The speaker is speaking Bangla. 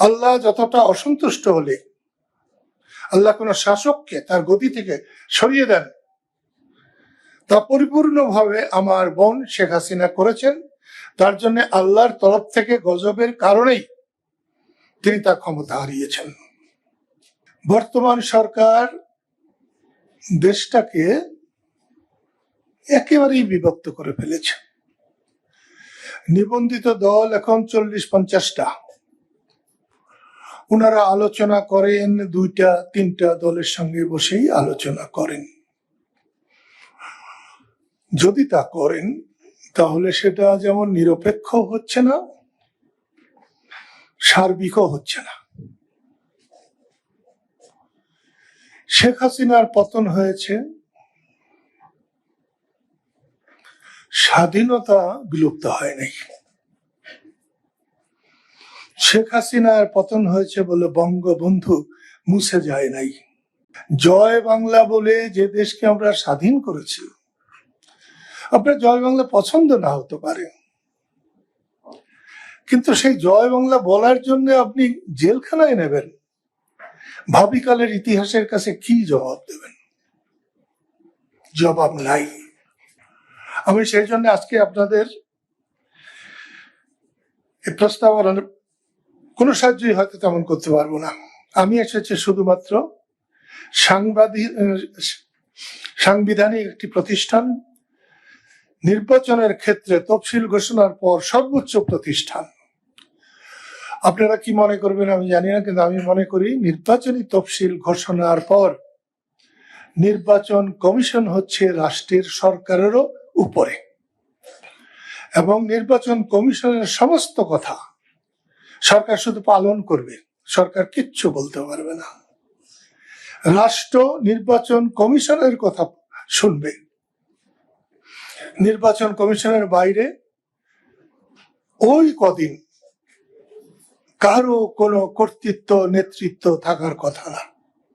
আল্লাহ যতটা অসন্তুষ্ট হলে, আল্লাহ কোন শাসককে তার গতি থেকে সরিয়ে দেন। তা পরিপূর্ণভাবে আমার বোন শেখ হাসিনা করেছেন, তার জন্য আল্লাহর তরফ থেকে গজবের কারণেই তিনি তার ক্ষমতা হারিয়েছেন। বর্তমান সরকার দেশটাকে একেবারেই বিভক্ত করে ফেলেছে। নিবন্ধিত দল এখন চল্লিশ পঞ্চাশটা। ওনারা আলোচনা করেন, দুইটা, তিনটা দলের সঙ্গে বসেই আলোচনা করেন। যদি তা করেন, তাহলে সেটা যেমন নিরপেক্ষ হচ্ছে না, সার্বিকও হচ্ছে না। শেখ হাসিনার পতন হয়েছে। স্বাধীনতা বিলুপ্ত হয় নাই। শেখ হাসিনার পতন হয়েছে বলে বঙ্গবন্ধু মুছে যায় নাই। জয় বাংলা বলে যে দেশকে আমরা স্বাধীন করেছি, আপনার জয় বাংলা পছন্দ না হতে পারে। কিন্তু সেই জয় বাংলা বলার জন্য আপনি জেলখানায় নেবেন। ভাবিকালের ইতিহাসের কাছে কি জবাব দেবেন? জবাব নাই। আমি সেই জন্য আজকে আপনাদের এই প্রস্তাবনার কোনো সাহায্যই হয়তো তেমন করতে পারব না। আমি এসেছি শুধুমাত্র সাংবাদিক সাংবিধানিক একটি প্রতিষ্ঠান, নির্বাচনের ক্ষেত্রে তফসিল ঘোষণার পর সর্বোচ্চ প্রতিষ্ঠান। আপনারা কি মনে করবেন আমি জানি না, কিন্তু আমি মনে করি নির্বাচনী তফসিল ঘোষণার পর নির্বাচন কমিশন হচ্ছে রাষ্ট্রের সরকারেরও উপরে। এবং নির্বাচন কমিশনের সমস্ত কথা সরকার শুধু পালন করবে, সরকার কিচ্ছু বলতে পারবে না। রাষ্ট্র নির্বাচন কমিশনের কথা শুনবে। নির্বাচন কমিশনের বাইরে ওই কদিন কারও কোনো কর্তৃত্ব, নেতৃত্ব থাকার কথা না।